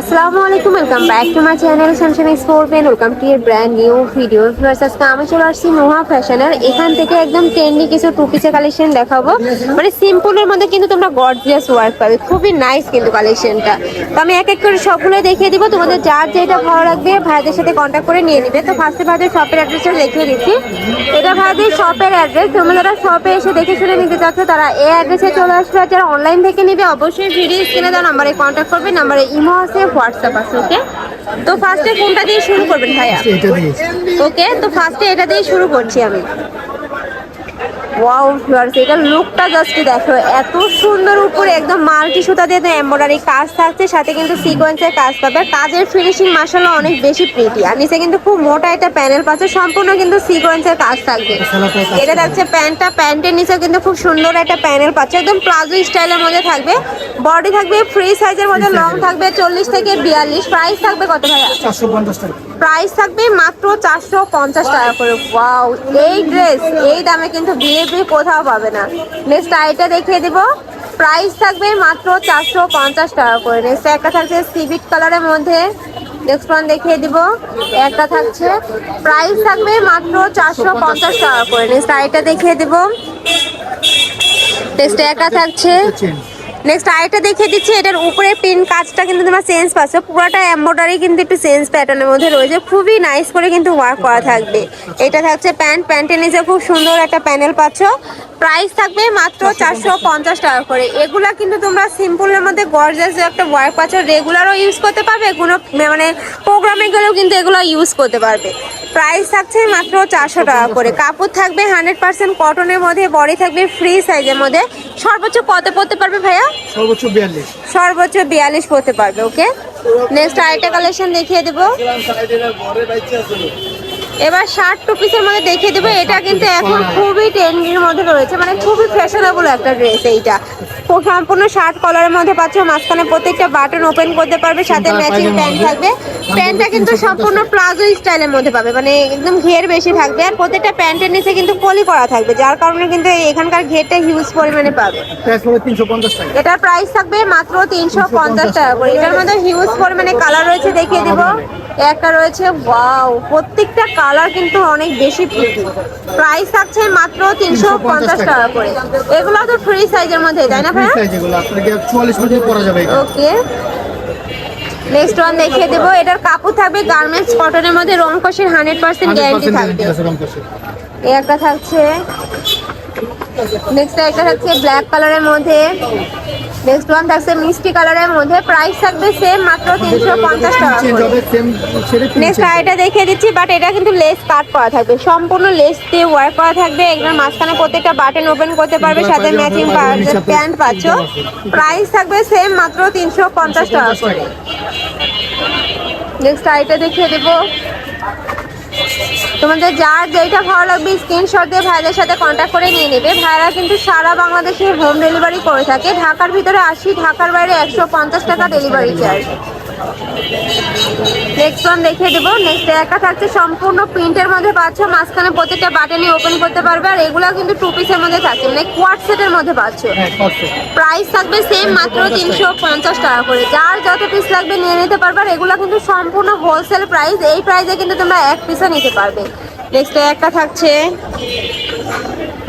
আসসালামু আলাইকুম welcome back to my channel sunshine explore pen welcome to your brand new video আজকে আমি চলে আসছি নোহা ফ্যাশনের এখান থেকে একদম ট্রেন্ডি কিছু টু পিসের কালেকশন দেখাবো। মানে সিম্পলের মধ্যে কিন্তু তোমরা গর্জিয়াস ওয়ার্ক পাবে। খুবই নাইস কিন্তু কালেকশনটা তো আমি এক এক করে সবগুলো দেখিয়ে দিব। তোমাদের যার যেটা ভালো লাগবে, ভাইদের সাথে কন্ট্যাক্ট করে নিয়ে নিবে। তো ফার্স্টে ভাইদের শপের অ্যাড্রেসটা দেখিয়ে দিচ্ছি। এটা ভাইদের শপের অ্যাড্রেস তোমরা যারা শপে এসে দেখে শুনে নিতে চাচ্ছ, তারা এই অ্যাড্রেসে চলে আসবে। যারা অনলাইন থেকে নিবে, অবশ্যই ভিডিও স্ক্রিনে দেওয়া নাম্বারে কন্ট্যাক্ট করবে। নাম্বারে ইমো আছে। হোয়াটসঅ্যাপ আছে ওকে? তো ফার্স্টে কোনটা দিয়ে শুরু করবেন ভাইয়া? ওকে তো ফার্স্টে এটা দিয়ে শুরু করছি আমি। ওয়াও ফ্লোয়ার্স এটার লুকটা জাস্ট দেখো এত সুন্দর উপরে একদম মাল্টি সুতা দিয়ে এমব্রয়ডারি কাজ থাকছে সাথে কিন্তু সিকোয়েন্সের কাজ পাবে। কাজের ফিনিশিং মাসাল্লাহ অনেক বেশি প্রিটি আর নিচে কিন্তু খুব মোটা একটা প্যানেল পাচ্ছে সম্পূর্ণ কিন্তু সিকোয়েন্সের কাজ থাকবে। এটা থাকছে প্যান্টটা প্যান্টের নিচে কিন্তু খুব সুন্দর একটা প্যানেল পাচ্ছে একদম প্লাজো স্টাইলের মধ্যে থাকবে। বডি থাকবে ফ্রি সাইজের মধ্যে লং থাকবে চল্লিশ থেকে বিয়াল্লিশ। প্রাইস থাকবে কত ভাইয়া? চারশো পঞ্চাশ টাকা। প্রাইস থাকবে মাত্র চারশো পঞ্চাশ টাকা করে। ওয়াও এই ড্রেস এই দামে কিন্তু বিএপি কোথাও পাবে না। নেক্সট আইটা দেখিয়ে দিব। প্রাইস থাকবে মাত্র চারশো পঞ্চাশ টাকা করে। নেক্সট একটা থাকছে সিভিট কালারের মধ্যে। নেক্সট ওয়ান দেখিয়ে দিব। একটা থাকছে প্রাইস থাকবে মাত্র চারশো পঞ্চাশ টাকা করে। নেক্সট আইটা দেখিয়ে দিব। নেক্সট একটা থাকছে নেক্সট আরেকটা দেখিয়ে দিচ্ছি এটার উপরে পিন কাজটা কিন্তু তোমরা চেঞ্জ পাচ্ছ। পুরোটা এমব্রয়ডারি কিন্তু একটু চেঞ্জ প্যাটার্নের মধ্যে রয়েছে। খুবই নাইস করে কিন্তু ওয়ার্ক করা থাকবে। এটা থাকছে প্যান্ট প্যান্টের নিচে খুব সুন্দর একটা প্যানেল পাচ্ছ। প্রাইস থাকবে মাত্র চারশো পঞ্চাশ টাকা করে। এগুলা কিন্তু তোমরা সিম্পলের মধ্যে গর্জাস একটা ওয়ার্ক পাচ্ছ রেগুলারও ইউজ করতে পারবে কোনো মানে প্রোগ্রামে গেলেও কিন্তু এগুলো ইউজ করতে পারবে। প্রাইস থাকছে মাত্র চারশো টাকা করে। কাপড় থাকবে হান্ড্রেড পার্সেন্ট কটনের মধ্যে বডি থাকবে ফ্রি সাইজের মধ্যে। সর্বোচ্চ কত পড়তে পারবে ভাইয়া? সর্বোচ্চ বিয়াল্লিশ। সর্বোচ্চ বিয়াল্লিশ পড়তে পারবে, ওকে? নেক্সট আরেকটা কালেকশন দেখিয়ে দেবো। এবার শার্ট টু পিসের মধ্যে দেখিয়ে দেবো। এটা কিন্তু এখন খুবই ট্রেন্ডির মধ্যে রয়েছে। মানে খুবই ফ্যাশনেবল একটা ড্রেস এইটা। সম্পূর্ণ শার্ট কলারের মধ্যে পাচ্ছ মাঝখানে প্রত্যেকটা বাটন ওপেন করতে পারবে সাথে ম্যাচিং প্যান্ট থাকবে। প্যান্টটা কিন্তু সম্পূর্ণ প্লাজো স্টাইলের মধ্যে পাবে মানে একদম ঘের বেশি থাকবে। আর প্রত্যেকটা প্যান্টের নিচে কিন্তু পলি করা থাকবে যার কারণে কিন্তু এখানকার ঘেরটা হিউজ পরিমাণে পাবে। এটার প্রাইস থাকবে মাত্র তিনশো পঞ্চাশ টাকা করে। এটার মধ্যে হিউজ পরিমাণে কালার রয়েছে দেখিয়ে দিব। একটা রয়েছে ওয়াও প্রত্যেকটা কালার কিন্তু অনেক বেশি প্রিটি প্রাইস থাকছে মাত্র তিনশো পঞ্চাশ টাকা করে। এগুলো তো ফ্রি সাইজের মধ্যে তাই না ফ্রি সাইজ এগুলো আপনাকে চুয়াল্লিশ পর্যন্ত পরা যাবে ওকে। নেক্সট ওয়ান দেখিয়ে দেবো। এটার কাপড় থাকবে গার্মেন্টস কটনের মধ্যে রং কষের হান্ড্রেড পার্সেন্ট গ্যারান্টি থাকবে। এই একটা থাকছে। নেক্সট একটা থাকছে ব্ল্যাক কালারের মধ্যে। নেক্সট ওয়ান থাকছে মিষ্টি কালারের মধ্যে প্রাইস থাকবে সেম মাত্র তিনশো পঞ্চাশ টাকা নেক্সট আইটা দেখিয়ে দিচ্ছি বাট এটা কিন্তু লেস কাট করা থাকবে। সম্পূর্ণ লেস দিয়ে ওয়ার্ক করা থাকবে। একদম মাঝখানে প্রত্যেকটা বাটন ওপেন করতে পারবে সাথে ম্যাচিং প্যান্ট পাচ্ছ। প্রাইস থাকবে সেম মাত্র তিনশো পঞ্চাশ টাকা করে। নেক্সট আইটা দেখিয়ে দেবো। তোমাদের যার যেটা ভালো লাগবে স্ক্রিনশট দিয়ে ভাইদের সাথে কন্ট্যাক্ট করে নিয়ে নেবে। ভাইরা কিন্তু সারা বাংলাদেশে হোম ডেলিভারি করে থাকে। ঢাকার ভিতরে আসি, ঢাকার বাইরে একশো পঞ্চাশ টাকা ডেলিভারি চার্জ নেক্সট ওয়ান দেখিয়ে দেবো। নেক্সট একটা থাকছে সম্পূর্ণ প্রিন্টের মধ্যে পাচ্ছ। মাঝখানে প্রত্যেকটা বাটনই ওপেন করতে পারবে আর এগুলো কিন্তু টু পিসের মধ্যে থাকছে। মানে কোয়াট সেটের মধ্যে পাচ্ছ। হ্যাঁ প্রাইস থাকবে সেম মাত্র তিনশো পঞ্চাশ টাকা করে। যার যত পিস লাগবে নিয়ে নিতে পারবে আর এগুলো কিন্তু সম্পূর্ণ হোলসেল প্রাইস এই প্রাইসে কিন্তু তোমরা এক পিসও নিতে পারবে। নেক্সট একটা থাকছে।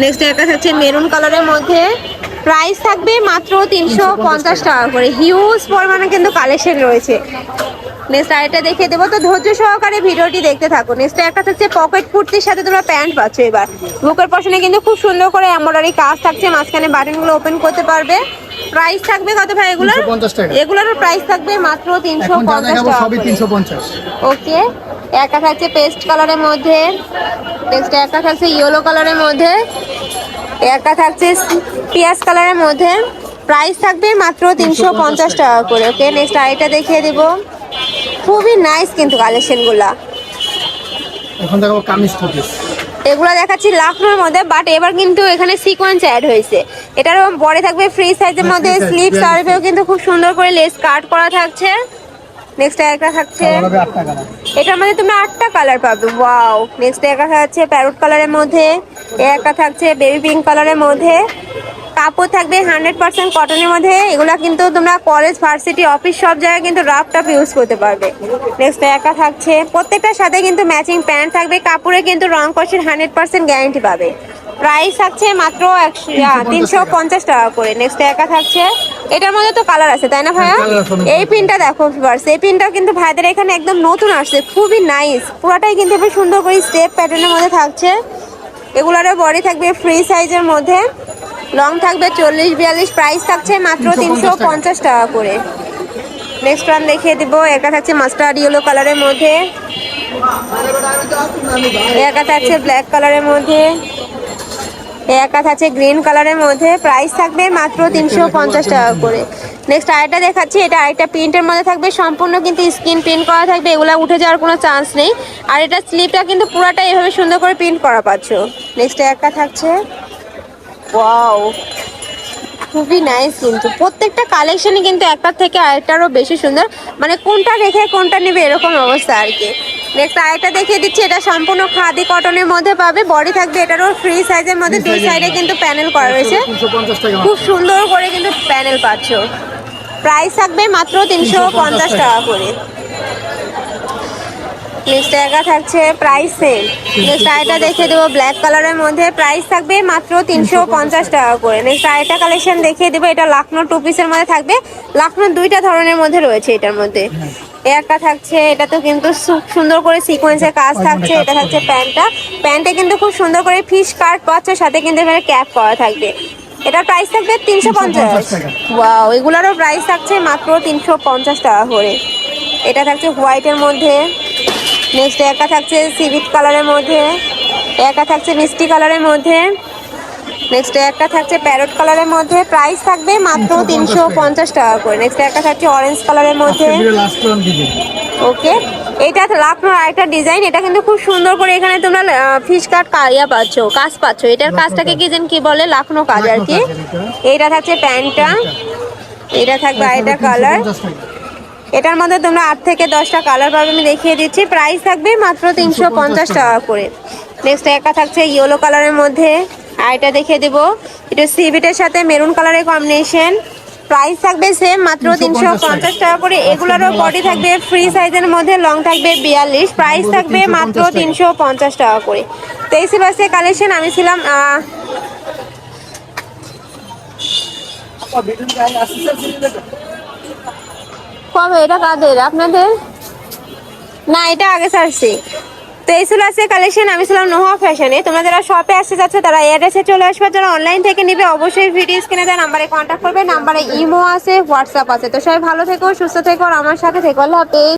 নেক্সট একটা থাকছে মেরুন কালারের মধ্যে। প্রাইস থাকবে মাত্র তিনশো পঞ্চাশ টাকা করে। হিউজ পরিমাণে কিন্তু কালেকশন রয়েছে। নেক্সট আরেকটা দেখে দেবো। তো ধৈর্য সহকারে ভিডিওটি দেখতে থাকো নেক্সট একটা থাকছে পকেট কুর্তির সাথে তোমরা প্যান্ট পাচ্ছ এবার। বুকের পশনে কিন্তু খুব সুন্দর করে এমব্রয়ডারি কাজ থাকছে। মাঝখানে বাটনগুলো ওপেন করতে পারবে। প্রাইস থাকবে কত ভাই এগুলোর? 350 টাকা। এগুলোর প্রাইস থাকবে মাত্র তিনশো পঞ্চাশ টাকা। ওকে একটা থাকছে পেস্ট কালারের মধ্যে। নেক্সট একটা থাকছে ইয়েলো কালারের মধ্যে। একটা থাকছে পিয়াজ কালারের মধ্যে। প্রাইস থাকবে মাত্র তিনশো পঞ্চাশ টাকা। করে। ওকে নেক্সট আরেকটা দেখিয়ে দিব। খুবই নাইস কিন্তু কালেকশনগুলা এখন দেখাবো কামিজ টু পিস এগুলো দেখাচ্ছি লাখনোর মধ্যে বাট এবার কিন্তু এখানে সিকোয়েন্স অ্যাড হয়েছে। এটার বড় থাকবে ফ্রি সাইজের হ্যাঁ, মধ্যে স্লিপ সার্ভেও কিন্তু খুব সুন্দর করে লেস কাট করা থাকছে। নেক্সট একটা থাকছে। এটার মধ্যে তুমি আটটা কালার পাবে ওয়াও নেক্সট একটা থাকছে প্যারট কালারের মধ্যে একটা থাকছে বেবি পিঙ্ক কালারের মধ্যে। কাপড় থাকবে হান্ড্রেড পার্সেন্ট কটনের মধ্যে। এগুলা কিন্তু তোমরা কলেজ ভার্সিটি অফিস সব জায়গায় কিন্তু রাফ টাফ ইউজ করতে পারবে। নেক্সট একা থাকছে। প্রত্যেকটার সাথে কিন্তু ম্যাচিং প্যান্ট থাকবে। কাপড়ে কিন্তু রং কষের হান্ড্রেড পার্সেন্ট গ্যারান্টি পাবে। প্রাইস থাকছে মাত্র একশো তিনশো পঞ্চাশ টাকা করে। নেক্সট একা থাকছে। এটার মধ্যে তো কালার আছে তাই না ভাইয়া? হ্যাঁ, অনেক। এই পিনটা দেখো ভিউয়ার্স এই পিনটাও কিন্তু ভাইদের এখানে একদম নতুন আসছে। খুবই নাইস পুরাটাই কিন্তু খুব সুন্দর করে স্টেপ প্যাটার্নের মধ্যে থাকছে। এগুলোরও বডি থাকবে ফ্রি সাইজের মধ্যে। লং থাকবে চল্লিশ বিয়াল্লিশ প্রাইস থাকছে মাত্র তিনশো পঞ্চাশ টাকা করে। নেক্সট ওয়ান দেখিয়ে দিব এটা থাকছে মাস্টার্ড ইয়েলো কালারের মধ্যে। একা থাকছে ব্ল্যাক কালারের মধ্যে। একা থাকছে গ্রিন কালারের মধ্যে। প্রাইস থাকবে মাত্র তিনশো পঞ্চাশ টাকা করে। নেক্সট আরেকটা দেখাচ্ছি এটা আরেকটা প্রিন্টের মধ্যে থাকবে। সম্পূর্ণ কিন্তু স্ক্রিন প্রিন্ট করা থাকবে এগুলা উঠে যাওয়ার কোনো চান্স নেই। আর এটা স্লিপটা কিন্তু পুরাটা এভাবে সুন্দর করে প্রিন্ট করা পাচ্ছ। নেক্সট একটা থাকছে। ওয়াও খুবই নাইস কিন্তু। প্রত্যেকটা কালেকশনই কিন্তু একটার থেকে আরেকটারও বেশি সুন্দর। মানে কোনটা রেখে কোনটা নেবে এরকম অবস্থা আর কি। নেক্সট আরেকটা দেখিয়ে দিচ্ছি এটা সম্পূর্ণ খাদি কটনের মধ্যে পাবে। বডি থাকবে এটারও ফ্রি সাইজের মধ্যে দুই সাইডে কিন্তু প্যানেল করা রয়েছে। খুব সুন্দর করে কিন্তু প্যানেল পাচ্ছ। প্রাইস থাকবে মাত্র তিনশো পঞ্চাশ টাকা। করে। নেক্সট একা থাকছে প্রাইস সেম নেক্সট আরেকটা দেখে দেবো ব্ল্যাক কালারের মধ্যে প্রাইস থাকবে মাত্র তিনশো পঞ্চাশ টাকা করে। নেক্সট আরেকটা কালেকশন দেখিয়ে দেবো এটা লাখনো টু পিসের মধ্যে থাকবে। লাখনো দুইটা ধরনের মধ্যে রয়েছে এটার মধ্যে। একটা থাকছে এটা তো কিন্তু সু- সুন্দর করে সিকোয়েন্সের কাজ থাকছে এটা থাকছে প্যান্টটা। প্যান্টে কিন্তু খুব সুন্দর করে ফিশ কাট পাচ্ছে সাথে কিন্তু এখানে ক্যাপ করা থাকবে। এটার প্রাইস থাকবে তিনশো পঞ্চাশ। ওয়াও এগুলারও প্রাইস থাকছে মাত্র তিনশো পঞ্চাশ টাকা করে। এটা থাকছে হোয়াইটের মধ্যে। নেক্সট একা থাকছে সিভিট কালারের মধ্যে। একা থাকছে মিষ্টি কালারের মধ্যে। নেক্সট একটা থাকছে প্যারট কালারের মধ্যে। প্রাইস থাকবে মাত্র তিনশো পঞ্চাশ টাকা। করে। নেক্সট একটা থাকছে অরেঞ্জ কালারের মধ্যে। ওকে এটা লাখনোর আরেকটা ডিজাইন এটা কিন্তু খুব সুন্দর করে এখানে তোমরা ফিশ কাট ইয়া পাচ্ছ কাজ পাচ্ছ। এটার কাজটাকে কি যেন কি বলে? লাখনো কাজ আর কি। এটা। থাকছে প্যান্টটা। এটা থাকবে আরেকটা কালার 350 টাকা। এটার মধ্যে তোমরা আট থেকে দশটা কালার পাবে আমি দেখিয়ে দিচ্ছি। প্রাইস থাকবে মাত্র তিনশো পঞ্চাশ টাকা করে। নেক্সট একা থাকছে ইয়েলো কালারের মধ্যে। আর এটা দেখিয়ে দেবো। এটা সিভিটের সাথে মেরুন কালারের কম্বিনেশন প্রাইস থাকবে সেম মাত্র তিনশো পঞ্চাশ টাকা। করে। এগুলোরও বডি থাকবে ফ্রি সাইজের মধ্যে লং থাকবে বিয়াল্লিশ। প্রাইস থাকবে মাত্র তিনশো পঞ্চাশ টাকা করে। তেইশে বাসে কালেকশন আমি ছিলাম আহ, কবে? এটা কাদের? আপনাদের? না, এটা আগে ছাড়ছি। তো এই ছিল আছে কালেকশন আমি ছিলাম নোহা ফ্যাশনে তোমরা যারা শপে আসতে যাচ্ছ তারা অ্যাড্রেসে চলে আসবে। যারা অনলাইন থেকে নিবে, অবশ্যই ভিডিও স্ক্রিনে দেয় নাম্বারে কন্ট্যাক্ট করবে। নাম্বারে ইমো আছে হোয়াটসঅ্যাপ আছে। তো সবাই ভালো থেকো, সুস্থ থেকো, আর আমার সাথে থেকো। আল্লাহ হাফেজ।